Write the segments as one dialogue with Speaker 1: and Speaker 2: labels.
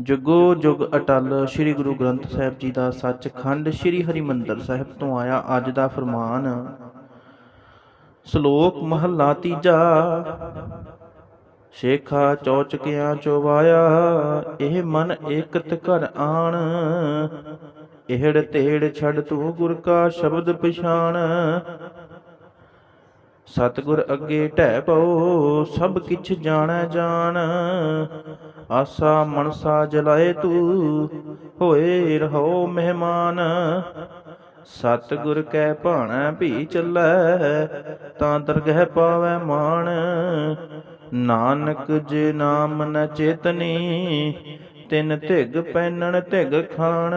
Speaker 1: ਜੁਗੋ ਜੁਗ ਅਟਲ, ਸ੍ਰੀ ਗੁਰੂ ਗ੍ਰੰਥ ਸਾਹਿਬ ਜੀ ਦਾ ਸੱਚਖੰਡ ਸ੍ਰੀ ਹਰਿਮੰਦਰ ਸਾਹਿਬ ਤੋਂ ਆਇਆ ਅੱਜ ਦਾ ਫਰਮਾਨ। ਸ਼ਲੋਕ ਮਹਲਾ ਤੀਜਾ। ਸ਼ੇਖਾ ਚੌਚਕਿਆਂ ਚੋਵਾਇਆ ਇਹ ਮਨ ਏਕਤ ਘਰ ਆਣ। ਇਹੜ ਤੇੜ ਛੱਡ ਤੂੰ ਗੁਰ ਕਾ ਸ਼ਬਦ ਪਛਾਣ। ਸਤਿਗੁਰ ਅੱਗੇ ਢਹਿ ਪਉ, ਸਭ ਕਿਛ ਜਾਣੈ ਜਾਣ। ਆਸਾ ਮਨਸਾ ਜਲਾਏ ਤੂੰ, ਹੋਏ ਰਹੋ ਮਹਿਮਾਨ। ਸਤਿਗੁਰ ਕੈ ਭਾਣੈ ਭੀ ਚੱਲੈ, ਤਾਂ ਦਰਗਹਿ ਪਾਵੈ ਮਾਣ। ਨਾਨਕ ਜੇ ਨਾਮ ਨ ਚੇਤਨੀ, ਤਿਨ ਧਿਗ ਪੈਨਣ ਧਿਗ ਖਾਣ।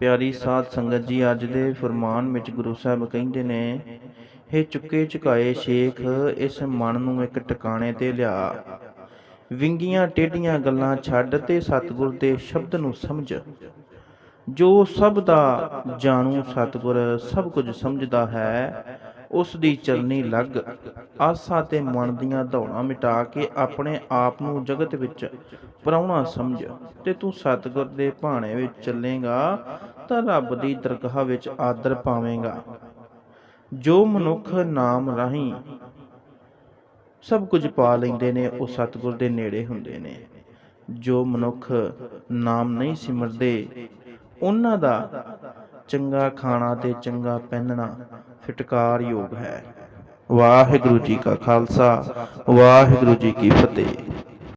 Speaker 1: ਪਿਆਰੀ ਸਾਧ ਸੰਗਤ ਜੀ, ਅੱਜ ਦੇ ਫਰਮਾਨ ਵਿੱਚ ਗੁਰੂ ਸਾਹਿਬ ਕਹਿੰਦੇ ਨੇ, ਹੇ ਚੁੱਕੇ ਚੁਕਾਏ ਸ਼ੇਖ, ਇਸ ਮਨ ਨੂੰ ਇੱਕ ਟਿਕਾਣੇ ਤੇ ਲਿਆ। ਵਿੰਗੀਆਂ ਟੇਢੀਆਂ ਗੱਲਾਂ ਛੱਡ ਤੇ ਸਤਿਗੁਰ ਦੇ ਸ਼ਬਦ ਨੂੰ ਸਮਝ। ਜੋ ਸਭ ਦਾ ਜਾਣੂ ਸਤਿਗੁਰ ਸਭ ਕੁਝ ਸਮਝਦਾ ਹੈ, ਉਸ ਦੀ ਚਰਨੀ ਲੱਗ ਆਸਾਂ ਤੇ ਮਨ ਦੀਆਂ ਦੌੜਾਂ ਮਿਟਾ ਕੇ ਆਪਣੇ ਆਪ ਨੂੰ ਜਗਤ ਵਿੱਚ ਪ੍ਰਾਹੁਣਾ ਸਮਝ। ਤੇ ਤੂੰ ਸਤਿਗੁਰ ਦੇ ਭਾਣੇ ਵਿੱਚ ਚੱਲੇਗਾ, ਤਾਂ ਰੱਬ ਦੀ ਦਰਗਾਹ ਵਿੱਚ ਆਦਰ ਪਾਵੇਂਗਾ। ਜੋ ਮਨੁੱਖ ਨਾਮ ਰਾਹੀਂ ਸਭ ਕੁਝ ਪਾ ਲੈਂਦੇ ਨੇ ਉਹ ਸਤਿਗੁਰ ਦੇ ਨੇੜੇ ਹੁੰਦੇ ਨੇ। ਜੋ ਮਨੁੱਖ ਨਾਮ ਨਹੀਂ ਸਿਮਰਦੇ ਉਹਨਾਂ ਦਾ ਚੰਗਾ ਖਾਣਾ ਤੇ ਚੰਗਾ ਪਹਿਨਣਾ ਫਟਕਾਰ ਯੋਗ ਹੈ। ਵਾਹਿਗੁਰੂ ਜੀ ਕਾ ਖਾਲਸਾ ਵਾਹਿਗੁਰੂ ਜੀ ਕੀ ਫਤਿਹ।